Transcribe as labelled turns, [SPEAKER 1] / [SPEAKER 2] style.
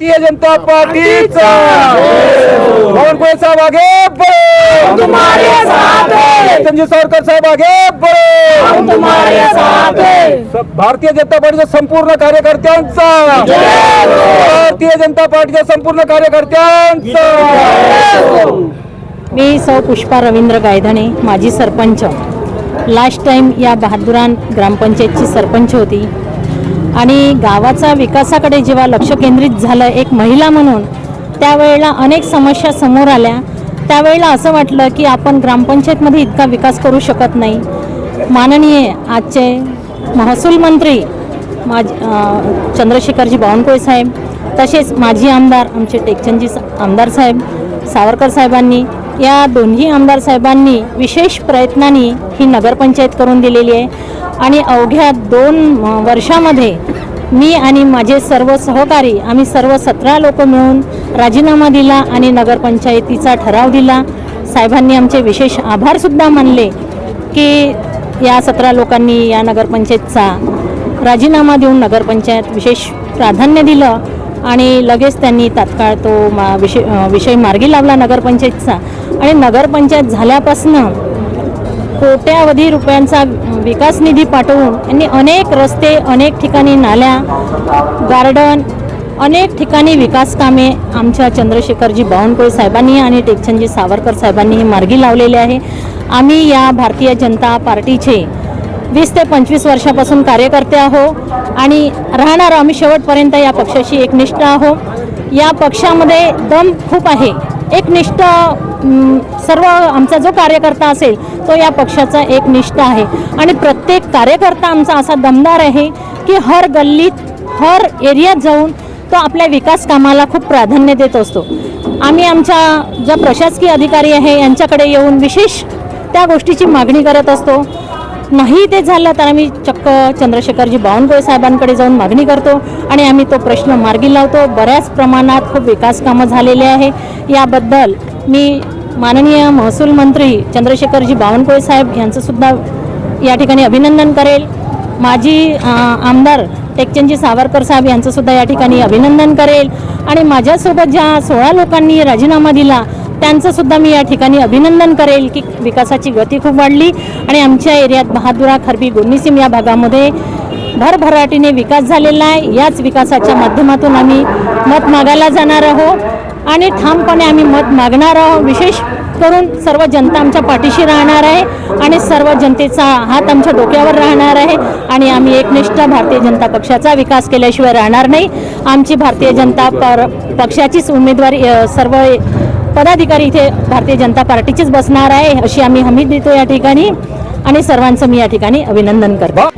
[SPEAKER 1] भारतीय जनता पार्टीचा. पवन साहेब आगे बढ़ो
[SPEAKER 2] तुम्हारे साथ है।
[SPEAKER 1] संजय सावरकर साहेब आगे बढ़ो
[SPEAKER 2] तुम्हारे साथ है।
[SPEAKER 1] भारतीय जनता पार्टीच्या संपूर्ण कार्यकर्त्यांचा. भारतीय जनता पार्टीच्या संपूर्ण कार्यकर्त्यांचा.
[SPEAKER 3] मी सौ पुष्पा रवींद्र गायधणे माजी सरपंच. लास्ट टाईम या बहादुरान ग्रामपंचायतची सरपंच होती. आणि गावाचा विकासाकडे जेव्हा लक्ष केंद्रित झालं एक महिला म्हणून त्यावेळेला अनेक समस्या समोर आल्या. त्यावेळेला असं वाटलं की आपण ग्रामपंचायतमध्ये इतका विकास करू शकत नाही. माननीय आजचे महसूल मंत्री माज चंद्रशेखरजी बावनकुळे साहेब तसेच माजी आमदार आमचे टेकचंदजी सा- आमदार साहेब सावरकर साहेबांनी या दोन्ही आमदार साहेबांनी विशेष प्रयत्नांनी ही नगरपंचायत करून दिलेली आहे. आणि अवघ्या दोन वर्षामध्ये मी आणि माझे सर्व सहकारी आम्ही सर्व सतरा लोक मिळून राजीनामा दिला आणि नगरपंचायतीचा ठराव दिला. साहेबांनी आमचे विशेष आभारसुद्धा मानले की या सतरा लोकांनी या नगरपंचायतचा राजीनामा देऊन नगरपंचायत विशेष प्राधान्य दिलं आणि लगेच त्यांनी तात्काळ तो मा विषय विषय मार्गी लावला नगरपंचायतचा. आणि नगरपंचायत झाल्यापासनं कोट्यावधी रुपयांचा विकास निधी पाठवून यांनी अनेक रस्ते अनेक ठिकाणी नाल्या गार्डन अनेक ठिकाणी विकास कामे आमच्या चंद्रशेखरजी बावनकुळे साहेबांनी आणि टेकचंदजी सावरकर साहेबांनी मार्गी लावलेले आहे. आम्ही या भारतीय जनता पार्टीचे वीस ते पंचवीस वर्षापासून कार्यकर्ते आहो आणि राहणार आम्ही शेवटपर्यंत या पक्षाशी एकनिष्ठ आहो या पक्षामध्ये दम खूप आहे. एकनिष्ठ सर्व आमचा जो कार्यकर्ता असेल तो या पक्षाचा एक निष्ठ आहे. आणि प्रत्येक कार्यकर्ता आमचा असा दमदार आहे की हर गल्लीत हर एरियात जाऊन तो आपल्या विकास कामाला खूप प्राधान्य देत असतो. आम्ही आमच्या ज्या प्रशासकीय अधिकारी आहे यांच्याकडे येऊन विशेष त्या गोष्टीची मागणी करत असतो. नाही ते झालं तर आम्ही चक्क चंद्रशेखरजी बावनकुळे साहेबांकडे जाऊन मागणी करतो आणि आम्ही तो प्रश्न मार्गी लावतो. बऱ्याच प्रमाणात खूप विकास कामं झालेले आहे. याबद्दल मी माननीय महसूल मंत्री चंद्रशेखरजी बावनकुळे साहेब यांचंसुद्धा या ठिकाणी अभिनंदन करेल. माजी आमदार टेकचंदजी सावरकर साहेब यांचंसुद्धा या ठिकाणी अभिनंदन करेल. आणि माझ्यासोबत ज्या सोळा लोकांनी राजीनामा दिला त्यांचंसुद्धा मी या ठिकाणी अभिनंदन करेल की विकासाची गती खूप वाढली. आणि आमच्या एरियात बहादुरा खरबी गोन्नीसिम या भागामध्ये भरभराटीने विकास झालेला आहे. याच विकासाच्या माध्यमातून आम्ही मत मागायला जाणार आहोत. आणि ठामपणे आम्ही मत मागणार आहोत. विशेष करून सर्व जनता आमच्या पाठीशी राहणार आहे आणि सर्व जनतेचा हात आमच्या डोक्यावर राहणार आहे आणि आम्ही एकनिष्ठ भारतीय जनता पक्षाचा विकास केल्याशिवाय राहणार नाही. आमची भारतीय जनता पर पक्षाचीच उमेदवारी सर्व पदाधिकारी इथे भारतीय जनता पार्टीचीच बसणार आहे अशी आम्ही हमी देतो या ठिकाणी आणि सर्वांचं मी या ठिकाणी अभिनंदन करतो.